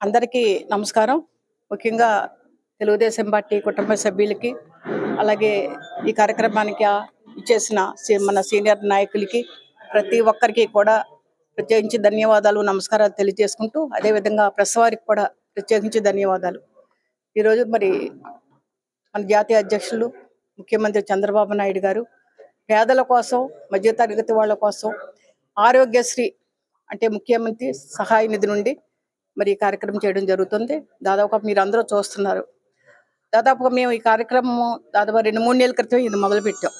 అందరికీ నమస్కారం. ముఖ్యంగా తెలుగుదేశం పార్టీ కుటుంబ సభ్యులకి అలాగే ఈ కార్యక్రమానికి ఇచ్చేసిన మన సీనియర్ నాయకులకి ప్రతి ఒక్కరికి కూడా ప్రత్యేకించి ధన్యవాదాలు నమస్కారాలు తెలియజేసుకుంటూ అదేవిధంగా ప్రెస్ వారికి కూడా ప్రత్యేకించి ధన్యవాదాలు. ఈరోజు మరి మన జాతీయ అధ్యక్షులు ముఖ్యమంత్రి చంద్రబాబు నాయుడు గారు పేదల కోసం మధ్యతరగతి వాళ్ళ కోసం ఆరోగ్యశ్రీ అంటే ముఖ్యమంత్రి సహాయ నిధి నుండి మరి ఈ కార్యక్రమం చేయడం జరుగుతుంది. దాదాపుగా మీరు అందరూ చూస్తున్నారు. దాదాపుగా మేము ఈ కార్యక్రమం దాదాపు రెండు మూడు నెలల క్రితం ఇది మొదలుపెట్టాం.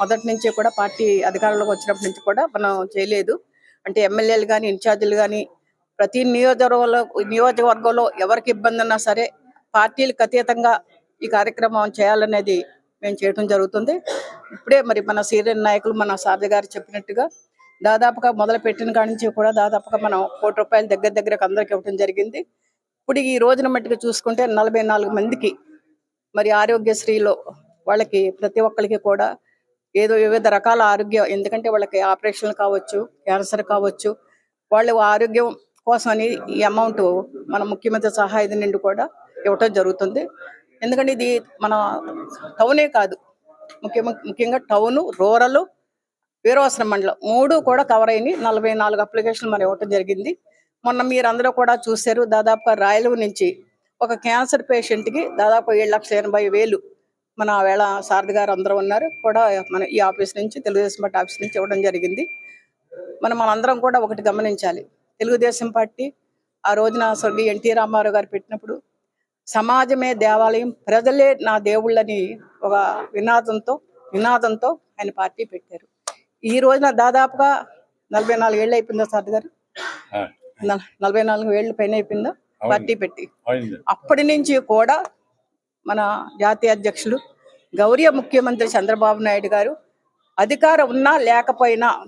మొదటి నుంచి కూడా పార్టీ అధికారంలోకి వచ్చినప్పటి నుంచి కూడా మనం చేయలేదు. అంటే ఎమ్మెల్యేలు కానీ ఇన్ఛార్జీలు కానీ ప్రతి నియోజకవర్గంలో నియోజకవర్గంలో ఎవరికి ఇబ్బంది ఉన్నా సరే పార్టీలకు అతీతంగా ఈ కార్యక్రమం చేయాలనేది మేము చేయడం జరుగుతుంది. ఇప్పుడే మరి మన సీనియర్ నాయకులు మన సారథి గారు చెప్పినట్టుగా దాదాపుగా మొదలు పెట్టిన కాడి నుంచి కూడా దాదాపుగా మనం కోటి రూపాయలు దగ్గర దగ్గరకు అందరికి ఇవ్వడం జరిగింది. ఇప్పుడు ఈ రోజున మట్టుకు చూసుకుంటే నలభై నాలుగు మందికి మరి ఆరోగ్యశ్రీలో వాళ్ళకి ప్రతి ఒక్కరికి కూడా ఏదో వివిధ రకాల ఆరోగ్యం ఎందుకంటే వాళ్ళకి ఆపరేషన్లు కావచ్చు క్యాన్సర్ కావచ్చు వాళ్ళ ఆరోగ్యం కోసం అని ఈ అమౌంట్ మన ముఖ్యమంత్రి సహాయ నుండి కూడా ఇవ్వటం జరుగుతుంది. ఎందుకంటే ఇది మన టౌనే కాదు. ముఖ్య ముఖ్యంగా టౌన్ రూరల్ వీరవసరం మండలం మూడు కూడా కవర్ అయినాయి. నలభై నాలుగు అప్లికేషన్లు మరి ఇవ్వటం జరిగింది. మొన్న మీరందరూ కూడా చూశారు. దాదాపుగా రాయలవు నుంచి ఒక క్యాన్సర్ పేషెంట్కి దాదాపు ఏడు లక్షల ఎనభై వేలు మన వేళ సారథి గారు అందరూ ఉన్నారు. కూడా మన ఈ ఆఫీస్ నుంచి తెలుగుదేశం పార్టీ ఆఫీస్ నుంచి ఇవ్వడం జరిగింది. మనం మనందరం కూడా ఒకటి గమనించాలి. తెలుగుదేశం పార్టీ ఆ రోజున స్వర్గీయ ఎన్టీ రామారావు గారు పెట్టినప్పుడు సమాజమే దేవాలయం. ప్రజలే నా దేవుళ్ళని ఒక వినాదంతో వినాదంతో ఆయన పార్టీ పెట్టారు. ఈ రోజున దాదాపుగా నలభై నాలుగు ఏళ్ళు అయిపోయిందా సార్ గారు? నల- నలభై నాలుగు ఏళ్ళు పైన అయిపోయిందా? పార్టీ పెట్టి. అప్పటి నుంచి కూడా మన జాతీయ అధ్యక్షులు గౌరవ ముఖ్యమంత్రి చంద్రబాబు నాయుడు గారు అధికారం ఉన్నా లేకపోయినా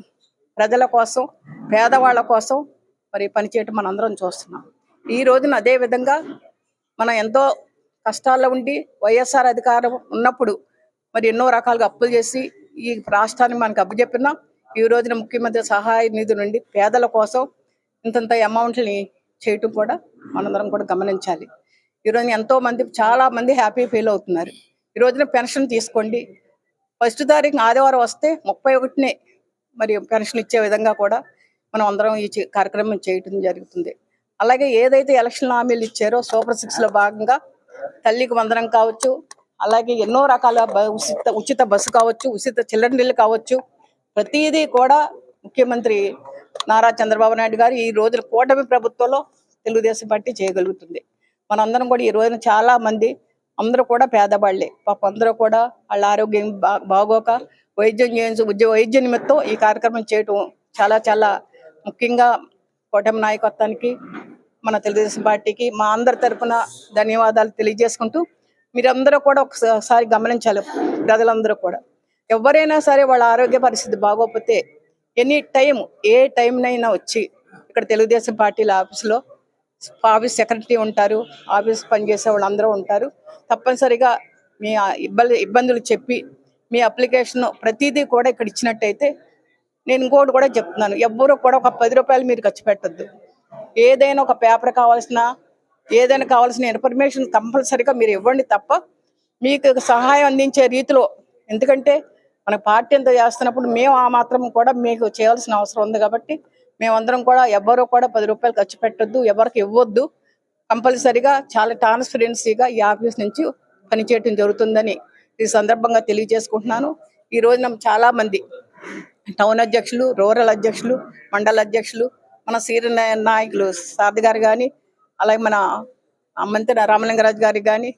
ప్రజల కోసం పేదవాళ్ళ కోసం మరి పనిచేయటం మనందరం చూస్తున్నాం. ఈ రోజున అదే విధంగా మనం ఎంతో కష్టాల్లో ఉండి వైఎస్ఆర్ అధికారం ఉన్నప్పుడు మరి ఎన్నో రకాలుగా అప్పులు చేసి ఈ రాష్ట్రాన్ని మనకు అప్పచెప్పినా ఈ రోజున ముఖ్యమంత్రి సహాయ నిధి నుండి పేదల కోసం ఇంతంత అమౌంట్ని చేయటం కూడా మనందరం కూడా గమనించాలి. ఈ రోజున ఎంతో మంది చాలా మంది హ్యాపీ ఫీల్ అవుతున్నారు. ఈ రోజున పెన్షన్ తీసుకోండి. ఫస్ట్ తారీఖు ఆదివారం వస్తే ముప్పై ఒకటినే మరి పెన్షన్ ఇచ్చే విధంగా కూడా మనం అందరం ఈ కార్యక్రమం చేయటం జరుగుతుంది. అలాగే ఏదైతే ఎలక్షన్ హామీలు ఇచ్చారో సూపర్ సిక్స్లో భాగంగా తల్లికి వందనం కావచ్చు అలాగే ఎన్నో రకాల ఉచిత ఉచిత బస్సు కావచ్చు ఉచిత చిల్లర నీళ్ళు కావచ్చు. ప్రతిదీ కూడా ముఖ్యమంత్రి నారా చంద్రబాబు నాయుడు గారు ఈ రోజున కూటమి ప్రభుత్వంలో తెలుగుదేశం పార్టీ చేయగలుగుతుంది. మనందరం కూడా ఈ రోజున చాలా మంది అందరూ కూడా పేదవాళ్ళే పాప అందరూ కూడా వాళ్ళ ఆరోగ్యం బాగోక వైద్యం చేయించు ఉద్యోగ వైద్య నిమిత్తం ఈ కార్యక్రమం చేయటం చాలా చాలా ముఖ్యంగా కూటమి నాయకత్వానికి మన తెలుగుదేశం పార్టీకి మా అందరి తరపున ధన్యవాదాలు తెలియజేసుకుంటూ మీరందరూ కూడా ఒకసారి గమనించాలి ప్రజలందరూ కూడా. ఎవరైనా సరే వాళ్ళ ఆరోగ్య పరిస్థితి బాగోకపోతే ఎనీ టైం ఏ టైంనైనా వచ్చి ఇక్కడ తెలుగుదేశం పార్టీల ఆఫీసులో ఆఫీస్ సెక్రటరీ ఉంటారు ఆఫీస్ పనిచేసే వాళ్ళందరూ ఉంటారు. తప్పనిసరిగా మీ ఇబ్బంది ఇబ్బందులు చెప్పి మీ అప్లికేషన్ ప్రతిదీ కూడా ఇక్కడ ఇచ్చినట్టయితే నేను ఇంకోటి కూడా చెప్తున్నాను. ఎవ్వరూ కూడా ఒక పది రూపాయలు మీరు ఖర్చు పెట్టద్దు. ఏదైనా ఒక పేపర్ కావాల్సిన ఏదైనా కావాల్సిన ఇన్ఫర్మేషన్ కంపల్సరీగా మీరు ఇవ్వండి తప్ప మీకు సహాయం అందించే రీతిలో. ఎందుకంటే మన పార్టీ ఎంత చేస్తున్నప్పుడు మేము ఆ మాత్రం కూడా మీకు చేయాల్సిన అవసరం ఉంది కాబట్టి మేమందరం కూడా ఎవ్వరూ కూడా పది రూపాయలు ఖర్చు పెట్టొద్దు ఎవరికి ఇవ్వద్దు. కంపల్సరీగా చాలా ట్రాన్స్పరెన్సీగా ఈ ఆఫీస్ నుంచి పనిచేయటం జరుగుతుందని ఈ సందర్భంగా తెలియజేసుకుంటున్నాను. ఈ రోజున చాలా మంది టౌన్ అధ్యక్షులు రూరల్ అధ్యక్షులు మండల అధ్యక్షులు మన సీనియర్ నాయ- నాయకులు సారథి గారు కానీ అలాగే మన మంత్రి రామలింగరాజు గారికి కానీ